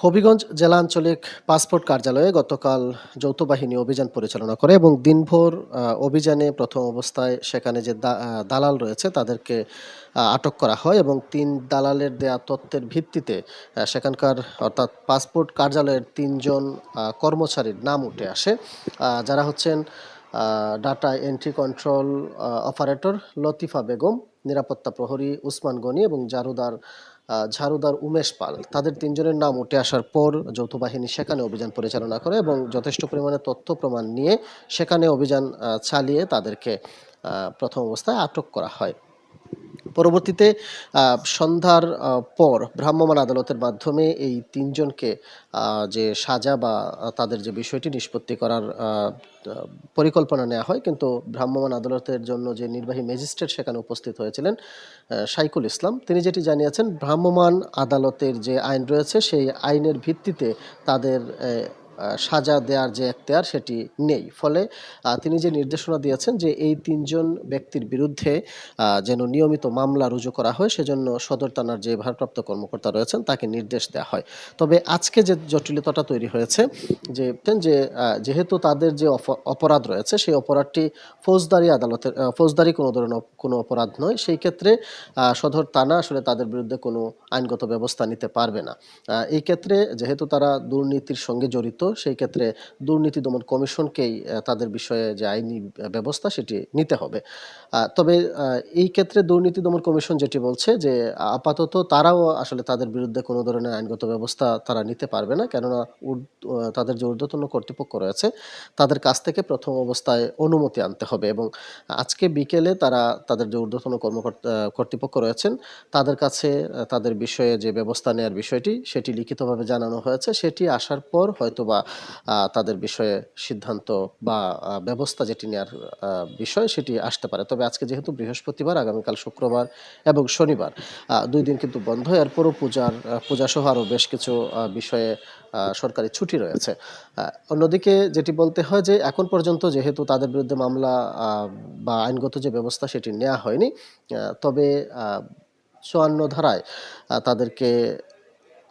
হবিগঞ্জ জেলা আঞ্চলিক পাসপোর্ট কার্যালয়ে গতকাল যৌথ বাহিনী অভিযান পরিচালনা করে এবং দিনভর অভিযানে প্রথম অবস্থায় সেখানে যে দালাল রয়েছে তাদেরকে আটক করা হয় এবং তিন দালালের দেয়া তথ্যের ভিত্তিতে সেখানকার অর্থাৎ পাসপোর্ট কার্যালয়ের তিনজন কর্মচারীর নাম উঠে আসে যারা হচ্ছেন data entry control operator Latifa Begum, নিরাপত্তা প্রহরী উসমান গনি এবং জারুদার ঝাড়ুদার উমেশ পাল। তাদের তিনজনের নাম উঠে আসার পর যৌথ বাহিনী সেখানে অভিযান পরিচালনা করে এবং যথেষ্ট পরিমাণে তথ্য প্রমাণ নিয়ে সেখানে অভিযান চালিয়ে তাদেরকে প্রথম অবস্থায় আটক করা হয়। পরবর্তীতে সন্ধ্যার পর ভ্রাম্যমাণ আদালতের মাধ্যমে এই তিনজনকে যে সাজা বা তাদের যে বিষয়টি নিষ্পত্তি করার পরিকল্পনা নেওয়া হয় কিন্তু ভ্রাম্যমাণ আদালতের জন্য যে নির্বাহী ম্যাজিস্ট্রেট সেখানে উপস্থিত হয়েছিলেন আহ, শাইকুল ইসলাম। তিনি যেটি জানিয়েছেন ভ্রাম্যমাণ আদালতের যে আইন রয়েছে সেই আইনের ভিত্তিতে তাদের সাজা দেওয়ার যে এখতিয়ার সেটি নেই। ফলে তিনি যে নির্দেশনা দিয়েছেন যে এই তিনজন ব্যক্তির বিরুদ্ধে যেন নিয়মিত মামলা রুজু করা হয়, সেজন্য সদর থানার যে ভারপ্রাপ্ত কর্মকর্তা রয়েছেন, তাকে নির্দেশ দেওয়া হয়। তবে আজকে যে জটিলতাটা তৈরি হয়েছে, যে যে যেহেতু তাদের যে অপ- অপরাধ রয়েছে, সেই অপরাধটি ফৌজদারি আদালতের ফৌজদারি কোনো ধরনের, কোনো অপরাধ নয়। সেই ক্ষেত্রে সদর থানা আসলে তাদের বিরুদ্ধে কোনো আইনগত ব্যবস্থা নিতে পারবে না। এই ক্ষেত্রে যেহেতু তারা দুর্নীতির সঙ্গে জড়িত সেই ক্ষেত্রে দুর্নীতি দমন কমিশনকেই তাদের বিষয়ে যে আইনি ব্যবস্থা সেটি নিতে হবে। তবে এই ক্ষেত্রে দুর্নীতি দমন কমিশন যেটি বলছে যে, আপাতত তারাও আসলে তাদের বিরুদ্ধে কোনো ধরনের আইনগত ব্যবস্থা তারা নিতে পারবে না। কেননা তাদের যে ঊর্ধ্বতন কর্তৃপক্ষ রয়েছে, তাদের কাছ থেকে প্রথম অবস্থায় অনুমতি আনতে হবে এবং আজকে বিকেলে তারা, তাদের যে ঊর্ধ্বতন কর্মকর্তা কর্তৃপক্ষ রয়েছেন, তাদের কাছে, তাদের বিষয়ে যে ব্যবস্থা নেওয়ার বিষয়টি, সেটি লিখিতভাবে জানানো হয়েছে। সেটি আসার পর হয়তোবা তাদের বিষয়ে সিদ্ধান্ত বা ব্যবস্থা যেটি নেওয়ার বিষয় সেটি আসতে পারে। তবে আজকে যেহেতু বৃহস্পতিবার, আগামীকাল শুক্রবার এবং শনিবার দুই দিন কিন্তু বন্ধ। এরপরও পূজার পূজাসহ আরও বেশ কিছু বিষয়ে সরকারি ছুটি রয়েছে। অন্যদিকে যেটি বলতে হয় যে, এখন পর্যন্ত যেহেতু তাদের বিরুদ্ধে মামলা বা আইনগত যে ব্যবস্থা সেটি নেওয়া হয়নি তবে চুয়ান্ন ধারায় তাদেরকে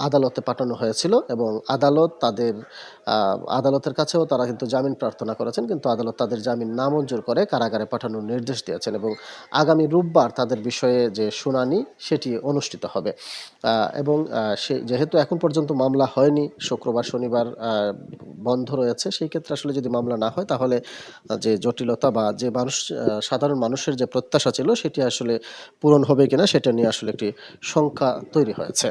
আদালতে পাঠানো হয়েছিল এবং আদালত তাদের আদালতের কাছেও তারা কিন্তু জামিন প্রার্থনা করেছেন, কিন্তু আদালত তাদের জামিন নামঞ্জুর করে কারাগারে পাঠানোর নির্দেশ দিয়েছেন এবং আগামী রোববার তাদের বিষয়ে যে শুনানি সেটি অনুষ্ঠিত হবে। এবং সে, যেহেতু এখন পর্যন্ত মামলা হয়নি, শুক্রবার, শনিবার বন্ধ রয়েছে, সেই ক্ষেত্রে আসলে যদি মামলা না হয় তাহলে যে জটিলতা বা যে মানুষ সাধারণ মানুষের যে প্রত্যাশা ছিল সেটি আসলে পূরণ হবে কিনা সেটা নিয়ে আসলে একটি শঙ্কা তৈরি হয়েছে।